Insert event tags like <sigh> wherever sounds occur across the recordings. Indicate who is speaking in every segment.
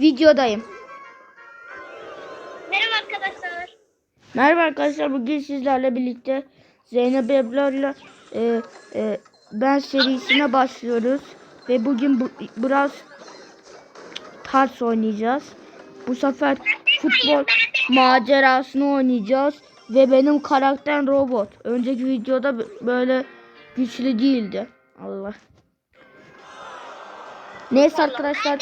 Speaker 1: videodayım.
Speaker 2: Merhaba arkadaşlar.
Speaker 1: Merhaba arkadaşlar bugün sizlerle birlikte Zeynep Ebru'yla e, e, ben serisine başlıyoruz. Ve bugün bu, biraz tars oynayacağız. Bu sefer futbol macerasını oynayacağız. Ve benim karakter robot. Önceki videoda böyle güçlü değildi. Allah. Neyse arkadaşlar.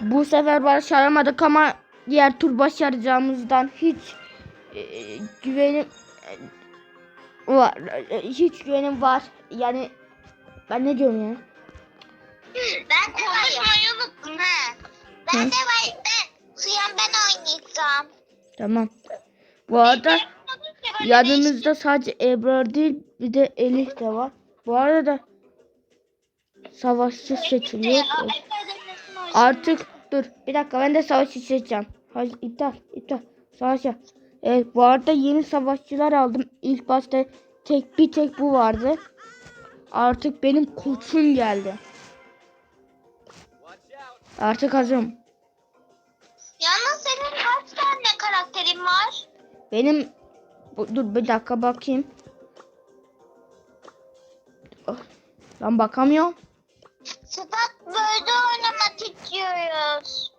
Speaker 1: Bu sefer başaramadık ama diğer tur başaracağımızdan hiç e, güvenim e, var. E, hiç güvenim var. Yani ben ne diyorum ya?
Speaker 2: Ben konuşmayı unuttum ha. Ben de var. Ben suyan ben oynayacağım.
Speaker 1: Tamam. Bu arada yanımızda sadece Ebrar değil bir de Elif de var. Bu arada savaşçı seçiliyor. Artık dur bir dakika ben de savaşçı seçeceğim. Hayır iptal iptal. Savaşçı. Evet bu arada yeni savaşçılar aldım. İlk başta tek bir tek bu vardı. Artık benim koçum geldi. Artık hazırım.
Speaker 2: Yalnız senin kaç tane karakterin var?
Speaker 1: Benim dur bir dakika bakayım. Ah, Ben bakamıyorum.
Speaker 2: Stat böyle istiyoruz.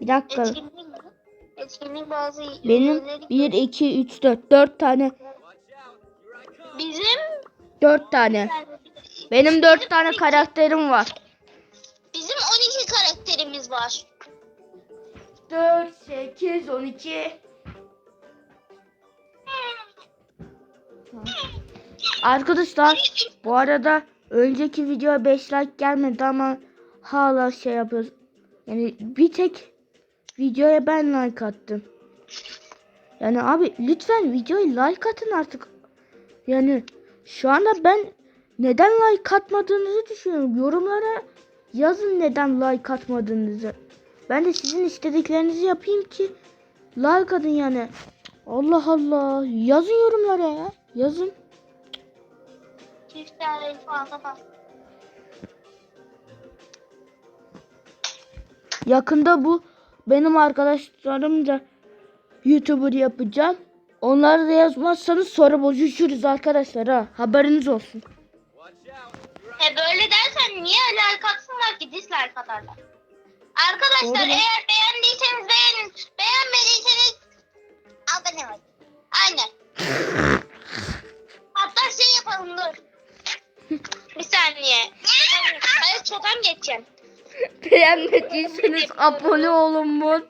Speaker 1: Bir dakika.
Speaker 2: Etkinlik bazı
Speaker 1: Benim
Speaker 2: üyeleri-
Speaker 1: 1 2 3 4 4 tane.
Speaker 2: Bizim
Speaker 1: 4 tane. Benim 4 tane karakterim var.
Speaker 2: bizim 12 karakterimiz var.
Speaker 1: 4 8 12 Arkadaşlar bu arada önceki videoya 5 like gelmedi ama hala şey yapıyoruz. Yani bir tek videoya ben like attım. Yani abi lütfen videoya like atın artık. Yani şu anda ben neden like atmadığınızı düşünüyorum. Yorumlara yazın neden like atmadığınızı. Ben de sizin istediklerinizi yapayım ki like atın yani. Allah Allah. Yazın yorumlara ya. Yazın.
Speaker 2: Çift tane fazla var.
Speaker 1: Yakında bu benim arkadaşlarım da YouTuber yapacağım. Onları da yazmazsanız sonra bozuşuruz arkadaşlar ha. Haberiniz olsun.
Speaker 2: He böyle dersen niye like atsınlar ki dislike atarlar. Arkadaşlar
Speaker 1: Doğru
Speaker 2: eğer beğendiyseniz beğenin. Beğenmediyseniz abone olun. Aynen. <laughs> Hatta şey yapalım dur. Bir saniye. Hayır çoktan geçeceğim.
Speaker 1: Beğenmediyseniz abone olun mu?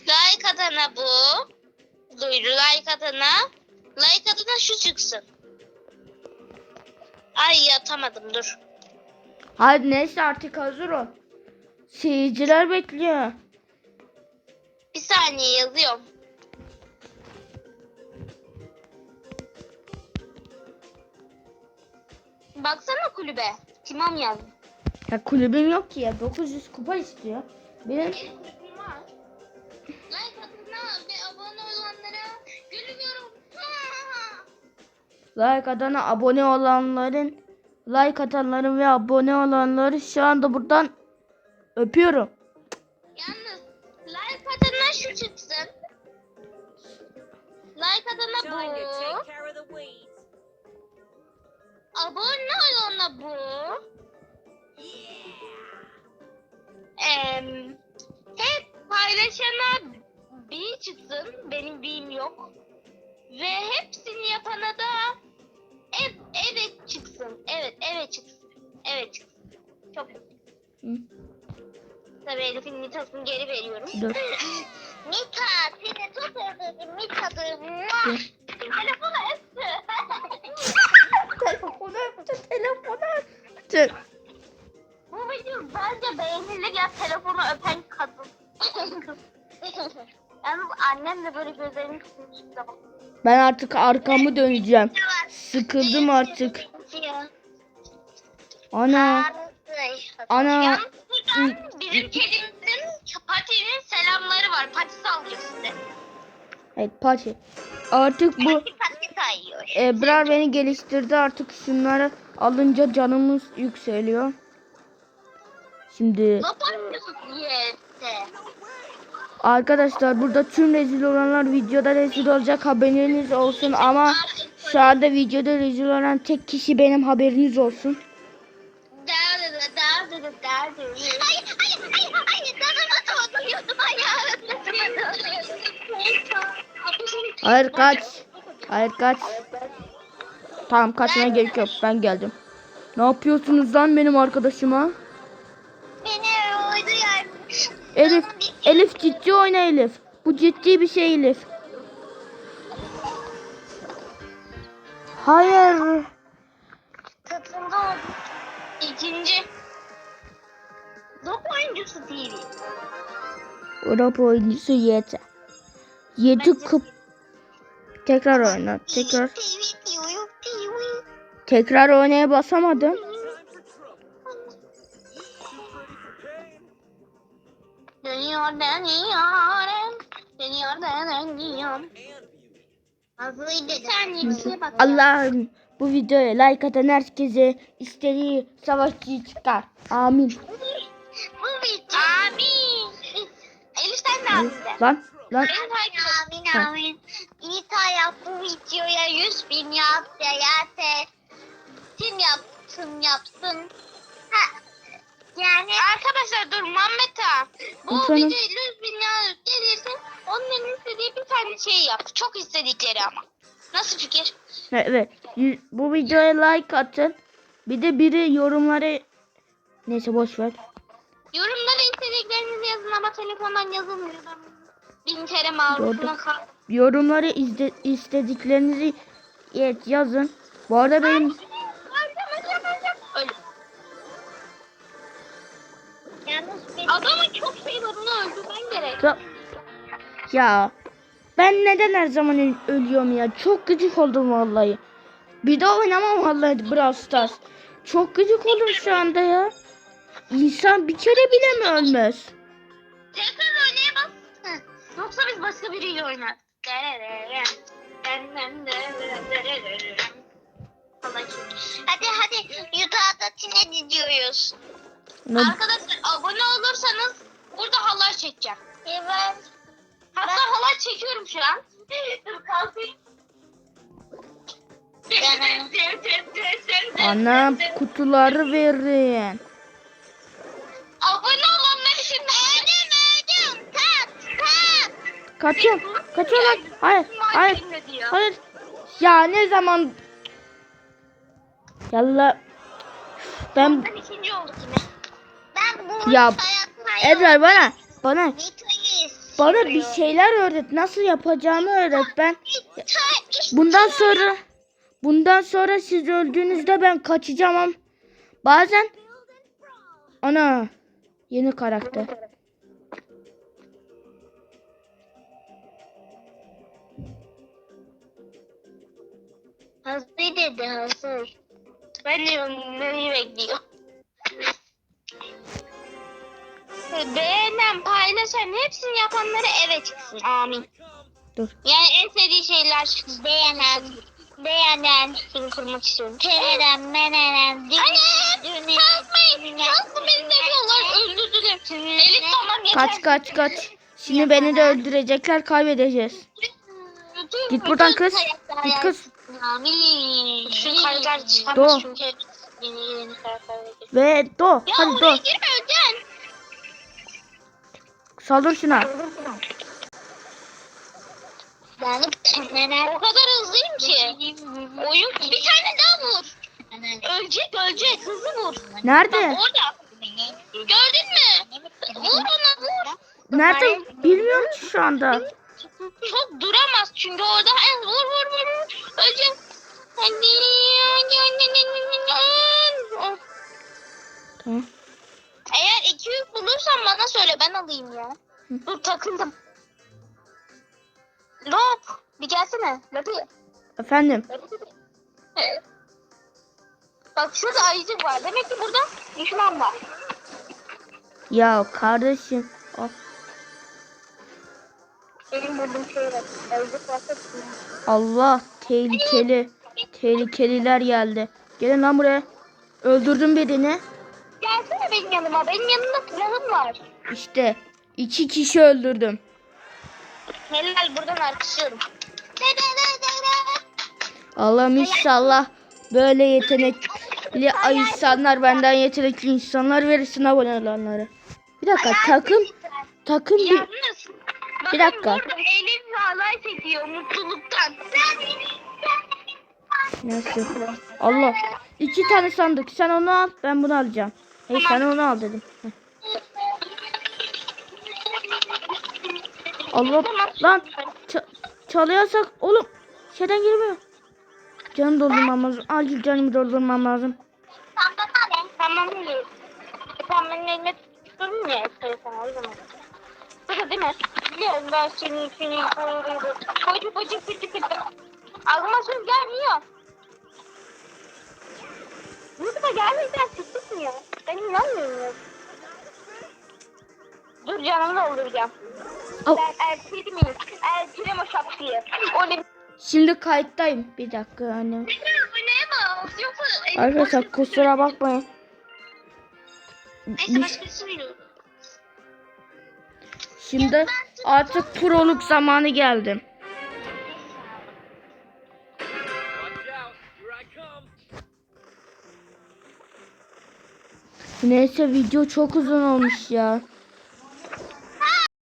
Speaker 2: like atana bu. Duyuru like atana. Like atana şu çıksın. Ay yatamadım dur.
Speaker 1: Hadi neyse artık hazır ol. Seyirciler bekliyor.
Speaker 2: Bir saniye yazıyorum. Baksana kulübe. Timam yazdı.
Speaker 1: Ya kulübüm yok ki ya. 900 kupa istiyor. Benim
Speaker 2: Kulübüm var. Like atına ve abone olanlara gülüyorum. <laughs>
Speaker 1: like atana abone olanların like atanların ve abone olanları şu anda buradan öpüyorum.
Speaker 2: Yalnız like atana şu çıksın. Like atana bu. Abone olana bu. Hep paylaşana bir çıksın. Benim birim yok. Ve hepsini yapana da ev, evet çıksın. Evet, evet çıksın. Evet çıksın. Çok.
Speaker 1: Hı.
Speaker 2: Tabii Elif'in nitasını geri veriyorum.
Speaker 1: Dur. <laughs>
Speaker 2: Mita, seni çok özledim Mita'dır. Telefonu
Speaker 1: Ben artık arkamı döneceğim. Sıkıldım artık. Ana. Ana.
Speaker 2: Bizim kedimizin Pati'nin selamları var. Pati sallıyor size.
Speaker 1: Evet Pati. Artık bu
Speaker 2: sayıyor.
Speaker 1: Ebrar beni geliştirdi. Artık şunları alınca canımız yükseliyor. Şimdi
Speaker 2: yerde.
Speaker 1: Arkadaşlar burada tüm rezil olanlar videoda rezil olacak haberiniz olsun ama şu anda videoda rezil olan tek kişi benim haberiniz olsun.
Speaker 2: Hayır,
Speaker 1: kaç. Hayır kaç. Tamam kaçmaya gerek yok ben geldim. Ne yapıyorsunuz lan benim arkadaşıma?
Speaker 2: Beni yani.
Speaker 1: Elif, Elif ciddi oyna Elif. Bu ciddi bir şey Elif. Hayır.
Speaker 2: Katıldı o. İkinci. Top oyuncusu TV.
Speaker 1: Avrupa oyuncusu yeter. Yedi kıp. Tekrar oyna. Tekrar. Tekrar oynaya basamadım.
Speaker 2: Hazırıydı. Bir saniye bak.
Speaker 1: Allah'ım bu videoya like atan herkese istediği savaşçıyı çıkar. Amin.
Speaker 2: Bu video. Amin. Elif sen de.
Speaker 1: Lan lan.
Speaker 2: Amin amin. İsa yap bu videoya 100 bin yap değerse. Kim yapsın yapsın. Ha. Yani arkadaşlar dur Muhammed ağa. Bu
Speaker 1: Efendim?
Speaker 2: videoya 100 bin gelirse onların istediği bir tane şey yap. Çok istedikleri ama. Nasıl fikir?
Speaker 1: Evet. y- Bu videoya like atın. Bir de biri yorumları neyse boş ver.
Speaker 2: Yorumlara istediklerinizi yazın ama telefondan yazılmıyor. Bin kere maruzuna
Speaker 1: Gördüm.
Speaker 2: kal.
Speaker 1: Yorumları izle, istediklerinizi evet, yazın. Bu arada benim
Speaker 2: gerek.
Speaker 1: Ya- ben neden her zaman öl- ölüyorum ya? Çok gıcık oldum vallahi. Bir daha oynamam vallahi Brawl Stars. Çok gıcık oldum şu anda ya. İnsan bir kere bile mi ölmez?
Speaker 2: Tekrar oynayamaz. Hı. Yoksa biz başka biriyle oynardık. Hadi hadi Utah'da tine gidiyoruz.
Speaker 1: Ne-
Speaker 2: Arkadaşlar abone olursanız burada halay çekeceğim. Evet. Hatta halay çekiyorum şu an. Dur kalkayım.
Speaker 1: Anam kutuları verin.
Speaker 2: Abone olanlar için öldüm öldüm. Tat tat.
Speaker 1: Kaçıyorum. Kaçıyorum lan. Hayır. Hayır. Hayır. Ya ne zaman Yallah. Ben
Speaker 2: Ben ikinci yine. Ben bu
Speaker 1: Ya, Ebrar bana bana bana bir şeyler öğret. Nasıl yapacağımı öğret. Ben bundan sonra bundan sonra siz öldüğünüzde ben kaçacağım bazen ana yeni karakter.
Speaker 2: Hazır dedi hazır. Ben de onları bekliyorum. Beğenen, paylaşan, hepsini yapanları eve çıksın. Amin.
Speaker 1: Dur.
Speaker 2: Yani en sevdiği şeyler çıksın. Beğenen, beğenen. Seni kurmak istiyorum. Beğenen, menenen. Anne! Kalkmayın. Kalkın beni seviyorlar. Öldürdüler. Elif tamam yeter.
Speaker 1: Kaç kaç kaç. Şimdi beni de öldürecekler kaybedeceğiz. Git buradan kız. Git kız.
Speaker 2: Amin. Şu karakter
Speaker 1: Do.
Speaker 2: çıkamaz çünkü yeni yeni karakter verecek.
Speaker 1: Ve do.
Speaker 2: Ya
Speaker 1: Hadi
Speaker 2: oraya
Speaker 1: do.
Speaker 2: girme öleceksin.
Speaker 1: Saldır şuna.
Speaker 2: Yani o kadar hızlıyım ki. Oyun bir tane daha vur. Ölecek ölecek hızlı vur.
Speaker 1: Nerede?
Speaker 2: Bak orada. Gördün mü? Vur ona vur.
Speaker 1: Nerede? Bilmiyorum ki şu anda.
Speaker 2: Çok duramaz çünkü orada. Vur vur vur. vur. Ölecek. Hadi.
Speaker 1: Tamam.
Speaker 2: Eğer 200 bulursan bana söyle ben alayım ya. Dur takıldım. Lop. Bir gelsene. Lopi.
Speaker 1: Efendim.
Speaker 2: Bak şurada ayıcık var. Demek ki burada düşman var.
Speaker 1: Ya kardeşim. Al.
Speaker 2: Benim bulduğum şey var. Ayıcık varsa
Speaker 1: Allah tehlikeli. Tehlikeliler geldi. Gelin lan buraya. Öldürdüm birini.
Speaker 2: Benim yanıma. Benim yanımda silahım var.
Speaker 1: İşte iki kişi öldürdüm.
Speaker 2: Helal buradan artışıyorum.
Speaker 1: Allah'ım inşallah böyle yetenekli insanlar benden yetenekli insanlar verirsin abone olanlara. Bir dakika takım takım bir. Bir dakika.
Speaker 2: Elif halay çekiyor mutluluktan.
Speaker 1: nasıl? Allah. iki tane sandık. Sen onu al ben bunu alacağım. Hey sen onu al dedim. Heh. Allah lan ça- çalıyorsak oğlum şeyden girmiyor. Canım doldurmam lazım. Acil canımı doldurmam lazım.
Speaker 2: Tamam mı? Sen benim elime tuttun ya istersen o zaman. Burada değil mi? Biliyorum ben seni seni koyuyorum. Koydu koydu koydu koydu. Aklıma söz gelmiyor. YouTube'a gelmeden çıkmıyor. Ben inanmıyorum. Dur canımı dolduracağım.
Speaker 1: Al.
Speaker 2: Ben erkeğim miyim? Erkeğim o şapkayı. O ne?
Speaker 1: Şimdi kayıttayım. Bir dakika annem. Arkadaşlar kusura bakmayın.
Speaker 2: Neyse biliyor.
Speaker 1: şimdi artık proluk zamanı geldi. Neyse video çok uzun olmuş ya.